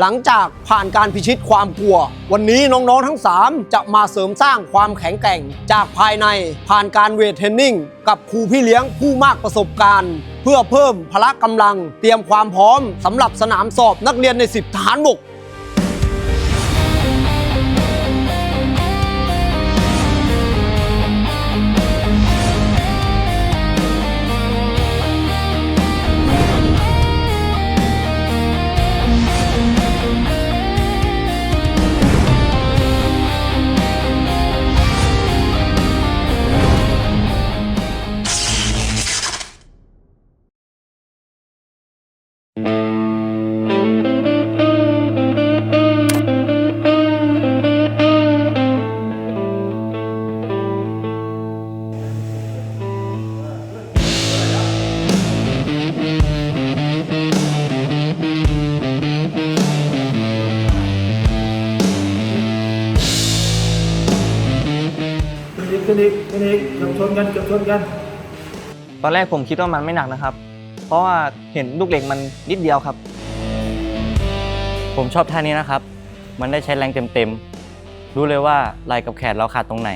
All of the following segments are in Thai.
หลังจากผ่านการพิชิตความกลัว วันนี้น้องๆทั้ง 3 จะมาเสริมสร้างความแข็งแกร่ง จากภายในผ่านการเวทเทรนนิ่งกับครูพี่เลี้ยงผู้มากประสบการณ์ เพื่อเพิ่มพละกำลัง เตรียมความพร้อมสำหรับสนามสอบนักเรียนในสิบทหานบก อีกขึ้นอีกขึ้นอีกเกือบชนกันเกือบชนกันตอนแรกผมคิดว่ามันไม่หนักนะครับ เพราะว่าเห็นลูกเหล็กมันนิดเดียวครับ ผมชอบท่านี้นะครับ มันได้ใช้แรงเต็มๆ รู้เลยว่าไหล่กับแขนเราขาดตรงไหน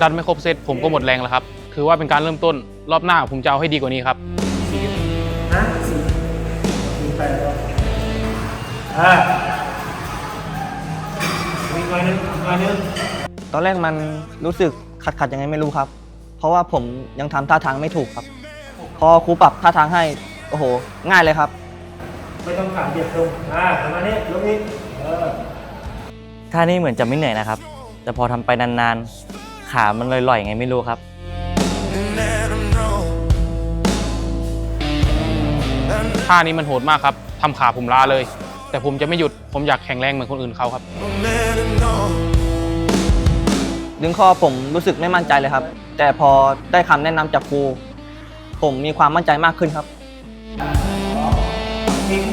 ดันไม่ครบเซตผมก็หมดแรงแล้วครับถือว่าเป็นการเริ่มต้นรอบหน้าผมจะเอาให้ดีกว่านี้ครับฮะสี่สี่แปดอ่ามีหน่อยหนึงหน่อยหนึง ตอนแรกมันรู้สึกขัดขัดๆยังไงไม่รู้ครับ เพราะว่าผมยังทำท่าทางไม่ถูกครับ พอครูปรับท่าทางให้โอ้โห ง่ายเลยครับ ไม่ต้องขาเหยียบตรงอ่าประมาณนี้ลงอีกเออท่านี้เหมือนจะไม่เหนื่อยนะครับ แต่พอทำไปนานๆ ขามันลอยๆยังไงไม่รู้ครับท่านี้มันโหดมากครับทำขาผมล้าเลย แต่ผมจะไม่หยุดผมอยากแข็งแรงเหมือนคนอื่นเขาครับ ดึงข้อผมรู้สึกไม่มั่นใจเลยครับ แต่พอได้คำแนะนำจากครู ผมมีความมั่นใจมากขึ้นครับอีก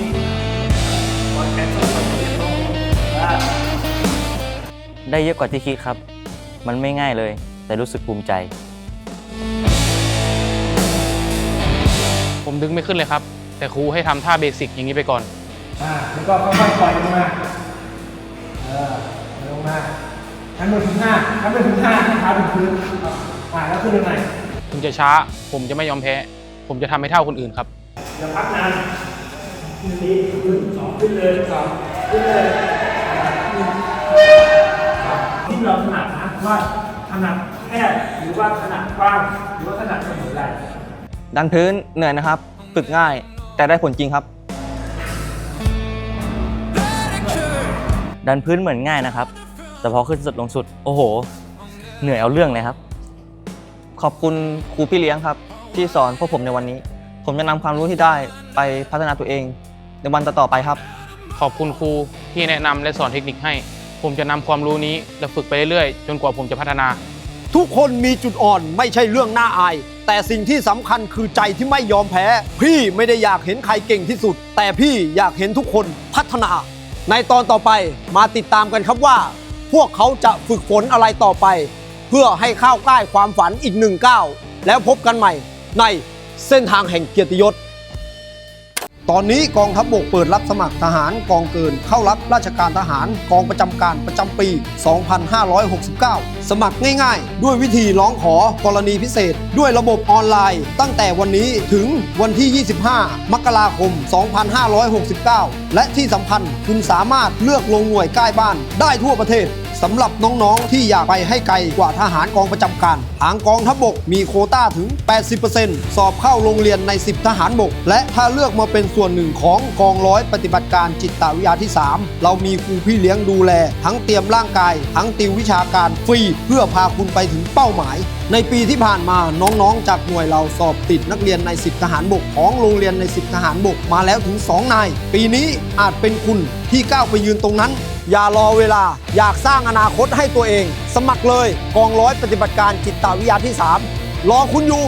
ปล่อยแขนส่งเหยียบตรงอ่าได้เยอะกว่าที่คิดครับ มันไม่ง่ายเลย แต่รู้สึกภูมิใจ ผมดึงไม่ขึ้นเลยครับ แต่ครูให้ทำท่าเบสิกอย่างนี้ไปก่อน อ่าแล้วก็ค่อยๆปล่อยลงมา เออลงมา ทันไปถึงห้าทันไปถึงห้าให้เท้าถึงพื้นอ่าแล้วขึ้นยังไงถึงจะช้า ผมจะไม่ยอมแพ้ ผมจะทำให้เท่าคนอื่นครับ อย่าพักนานขึ้นนี้ขึ้นสองขึ้นเลยสองขึ้นเลยที่เราถนัดนะว่าถนัดแคบหรือว่าถนัดกว้างหรือว่าถนัดเสมอไหล่ดันพื้นเหนื่อยนะครับ ฝึกง่ายแต่ได้ผลจริงครับ ดันพื้นเหมือนง่ายนะครับ แต่พอขึ้นสุดลงสุด โอ้โห เหนื่อยเอาเรื่องเลยครับ ขอบคุณครูพี่เลี้ยงครับ ที่สอนพวกผมในวันนี้ ผมจะนำความรู้ที่ได้ไปพัฒนาตัวเอง ในวันต่อๆไปครับ ขอบคุณครูที่แนะนำและสอนเทคนิคให้ ผมจะนำความรู้นี้และฝึกไปเรื่อยๆ จนกว่าผมจะพัฒนา ทุกคนมีจุดอ่อนไม่ใช่เรื่องน่าอาย แต่สิ่งที่สำคัญคือใจที่ไม่ยอมแพ้ พี่ไม่ได้อยากเห็นใครเก่งที่สุด แต่พี่อยากเห็นทุกคนพัฒนา ในตอนต่อไปมาติดตามกันครับว่า พวกเขาจะฝึกฝนอะไรต่อไป เพื่อให้ข้าวใกล้ความฝันอีกหนึ่งก้าวแล้วพบกันใหม่ในเส้นทางแห่งเกียรติยศ ตอนนี้กองทัพบบกเปิดรับสมัครทหารกองเกิน เข้ารับราชการทหารกองประจำการประจำปี 2569 สมัครง่ายๆ ด้วยวิธีร้องขอกรณีพิเศษ ด้วยระบบออนไลน์ ตั้งแต่วันนี้ถึงวันที่ 25 มกราคม 2569 และที่สำคัญคุณสามารถเลือกลงหน่วยใกล้บ้านได้ทั่วประเทศ สำหรับน้องๆ ที่อยากไปให้ไกลกว่าทหารกองประจำการ ทางกองทัพบกมีโคต้าถึง 80%สอบเข้าโรงเรียนใน 10 ทหารบก และถ้าเลือกมาเป็นส่วนหนึ่งของกองร้อยปฏิบัติการจิตวิทยาที่ 3 เรามีครูพี่เลี้ยงดูแล ทั้งเตรียมร่างกาย ทั้งติววิชาการฟรีเพื่อพาคุณไปถึงเป้าหมาย ในปีที่ผ่านมาน้องๆ จากหน่วยเราสอบติดนักเรียนใน 10 ทหารบกของโรงเรียนใน 10 ทหารบกมาแล้วถึง 2 นาย ปีนี้อาจเป็นคุณที่ก้าวไปยืนตรงนั้น อย่ารอเวลาอยากสร้างอนาคตให้ตัวเอง สมัครเลยกองร้อยปฏิบัติการจิตวิทยาที่ 3 รอคุณอยู่